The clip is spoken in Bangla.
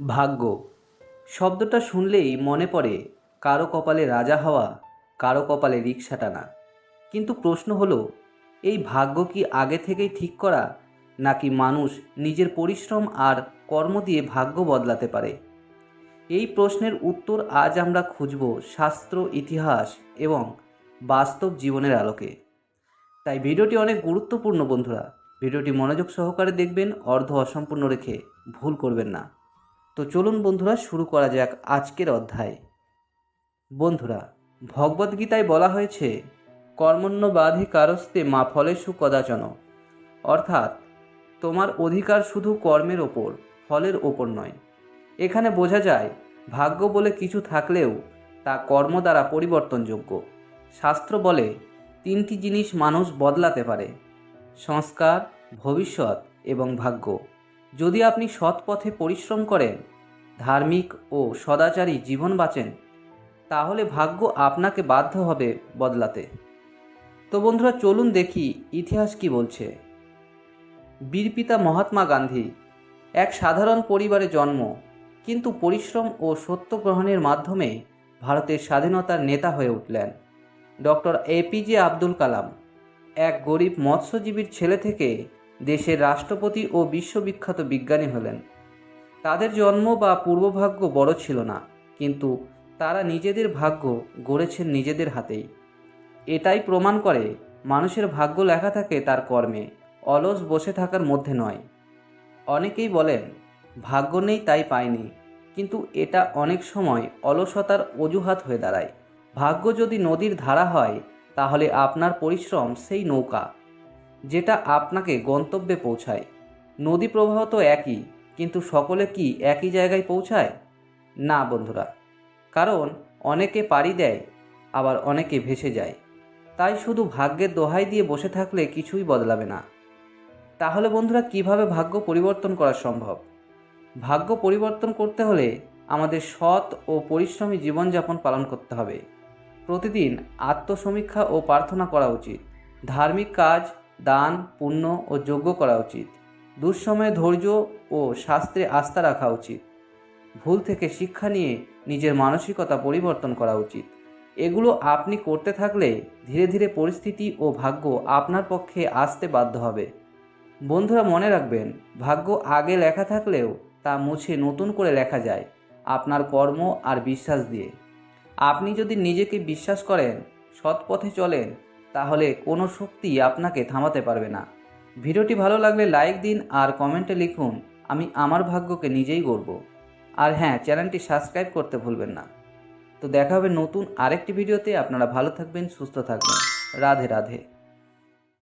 ভাগ্য। শব্দটা শুনলেই মনে পড়ে, কারও কপালে রাজা হওয়া, কারও কপালে রিক্সা টানা। কিন্তু প্রশ্ন হলো, এই ভাগ্য কি আগে থেকেই ঠিক করা, নাকি মানুষ নিজের পরিশ্রম আর কর্ম দিয়ে ভাগ্য বদলাতে পারে? এই প্রশ্নের উত্তর আজ আমরা খুঁজব শাস্ত্র, ইতিহাস এবং বাস্তব জীবনের আলোকে। তাই ভিডিওটি অনেক গুরুত্বপূর্ণ বন্ধুরা। ভিডিওটি মনোযোগ সহকারে দেখবেন, অর্ধ অসম্পূর্ণ রেখে ভুল করবেন না। তো চলুন বন্ধুরা, শুরু করা যাক আজকের অধ্যায়। বন্ধুরা, ভগবদ্গীতায় বলা হয়েছে কর্মণ্য বাধি কারস্তে মা ফলেষু কদাচন। অর্থাৎ, তোমার অধিকার শুধু কর্মের ওপর, ফলের ওপর নয়। এখানে বোঝা যায়, ভাগ্য বলে কিছু থাকলেও তা কর্ম দ্বারা পরিবর্তনযোগ্য। শাস্ত্র বলে, তিনটি জিনিস মানুষ বদলাতে পারে, সংস্কার, ভবিষ্যৎ এবং ভাগ্য। যদি আপনি সৎ পথে পরিশ্রম করেন ধার্মিক ও সদাচারী জীবন বাঁচেন, তাহলে ভাগ্য আপনাকে বাধ্য হবে বদলাতে। তো বন্ধুরা, চলুন দেখি ইতিহাস কি বলছে। বীরপিতা মহাত্মা গান্ধী, এক সাধারণ পরিবারে জন্ম, কিন্তু পরিশ্রম ও সত্যগ্রহণের মাধ্যমে ভারতের স্বাধীনতার নেতা হয়ে উঠলেন। ডক্টর এপিজে আব্দুল কালাম, এক গরিব মৎস্যজীবীর ছেলে থেকে দেশের রাষ্ট্রপতি ও বিশ্ববিখ্যাত বিজ্ঞানী হলেন। তাদের জন্ম বা পূর্বভাগ্য বড় ছিল না, কিন্তু তারা নিজেদের ভাগ্য গড়েছেন নিজেদের হাতেই। এটাই প্রমাণ করে মানুষের ভাগ্য লেখা থাকে তার কর্মে, অলস বসে থাকার মধ্যে নয়। অনেকেই বলেন, ভাগ্য নেই, তাই পায়নি কিন্তু এটা অনেক সময় অলসতার অজুহাত হয়ে দাঁড়ায়। ভাগ্য যদি নদীর ধারা হয়, তাহলে আপনার পরিশ্রম সেই নৌকা, যেটা আপনাকে গন্তব্যে পৌঁছায়। নদী প্রবাহ তো একই কিন্তু সকলে কি একই জায়গায় পৌঁছায়? না, বন্ধুরা। কারণ অনেকে পাড়ি দেয়, আবার অনেকে ভেসে যায়। তাই শুধু ভাগ্যের দোহাই দিয়ে বসে থাকলে কিছুই বদলাবে না। তাহলে বন্ধুরা, কীভাবে ভাগ্য পরিবর্তন করা সম্ভব? ভাগ্য পরিবর্তন করতে হলে আমাদের সৎ ও পরিশ্রমী জীবনযাপন পালন করতে হবে। প্রতিদিন আত্মসমীক্ষা ও প্রার্থনা করা উচিত। ধার্মিক কাজ, দান, পুণ্য ও যজ্ঞ করা উচিত। দুঃসময়ে ধৈর্য ও শাস্ত্রে আস্থা রাখা উচিত। ভুল থেকে শিক্ষা নিয়ে নিজের মানসিকতা পরিবর্তন করা উচিত। এগুলো আপনি করতে থাকলে ধীরে ধীরে পরিস্থিতি ও ভাগ্য আপনার পক্ষে আসতে বাধ্য হবে। বন্ধুরা, মনে রাখবেন, ভাগ্য আগে লেখা থাকলেও তা মুছে নতুন করে লেখা যায় আপনার কর্ম আর বিশ্বাস দিয়ে। আপনি যদি নিজেকে বিশ্বাস করেন, সৎ পথে চলেন, তাহলে কোনো শক্তি আপনাকে থামাতে পারবে না। ভিডিওটি ভালো লাগলে লাইক দিন আর কমেন্টে লিখুন, আমি আমার ভাগ্যকে নিজেই গড়ব। আর হ্যাঁ চ্যানেলটি সাবস্ক্রাইব করতে ভুলবেন না। তো দেখা হবে নতুন আরেকটি ভিডিওতে, আপনারা ভালো থাকবেন, সুস্থ থাকবেন। রাধে রাধে।